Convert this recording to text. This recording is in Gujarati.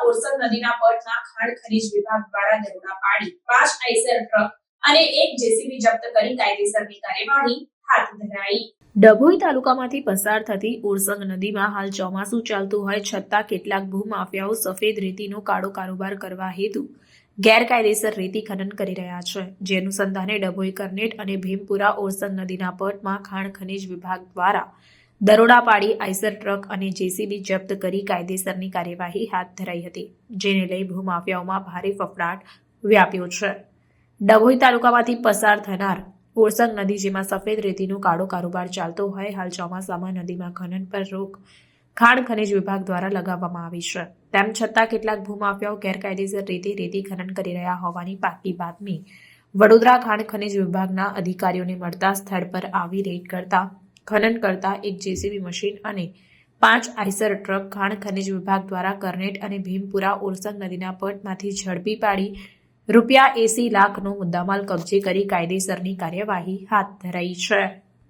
ઓરસંગ નદીના પટના ખાણ ખનીજ વિભાગ દ્વારા દરોડા પાડી પાંચ આઈસર ટ્રક અને એક જેસીબી જપ્ત કરી કાયદેસરની કાર્યવાહી હાથ ધરાઈ. ડભોઈ તાલુકામાંથી પસાર થતી ઓરસંગ નદીમાં હાલ ચોમાસું ચાલતું હોય છતાં કેટલાક ભૂમાફિયાઓ સફેદ રેતીનો કાળો કારોબાર કરવા હેતુ ગેરકાયદેસર રેતી ખનન કરી રહ્યા છે. જે અનુસંધાને ડભોઈ કરનેટ અને ભીમપુરા ઓરસંગ નદીના પટમાં ખાણ ખનીજ વિભાગ દ્વારા દરોડા પાડી આઈસર ટ્રક અને જેસીબી જપ્ત કરી કાયદેસરની કાર્યવાહી હાથ ધરાઈ હતી, જેને લઈ ભૂમાફિયાઓમાં ભારે ફફડાટ વ્યાપ્યો છે. ડભોઈ તાલુકામાંથી પસાર થનાર ઓરસંગ નદી, જેમાં સફેદ રેતીનો કાળો કારોબાર ચાલતો હોય, હાલ ચોમાસામાં નદીમાં ખનન પર રોક ખાણ ખનીજ વિભાગ દ્વારા લગાવવામાં આવી છે. તેમ છતાં કેટલાક ભૂમાફિયાઓ ગેરકાયદેસર રીતે રેતી ખનન કરી રહ્યા હોવાની પાકી બાતમી વડોદરા ખાણ ખનીજ વિભાગના અધિકારીઓને મળતા સ્થળ પર આવી રેડ કરતા ખનન કરતા એક જેસીબી મશીન અને પાંચ આઈસર ટ્રક, ખાણ ખનિજ વિભાગ દ્વારા કરનેટ અને ભીમપુરા ઓરસંગ નદીના પટમાંથી ઝડપી પાડી રૂપિયા એસી લાખનો મુદ્દામાલ કબજે કરી કાયદેસરની કાર્યવાહી હાથ ધરાઈ છે.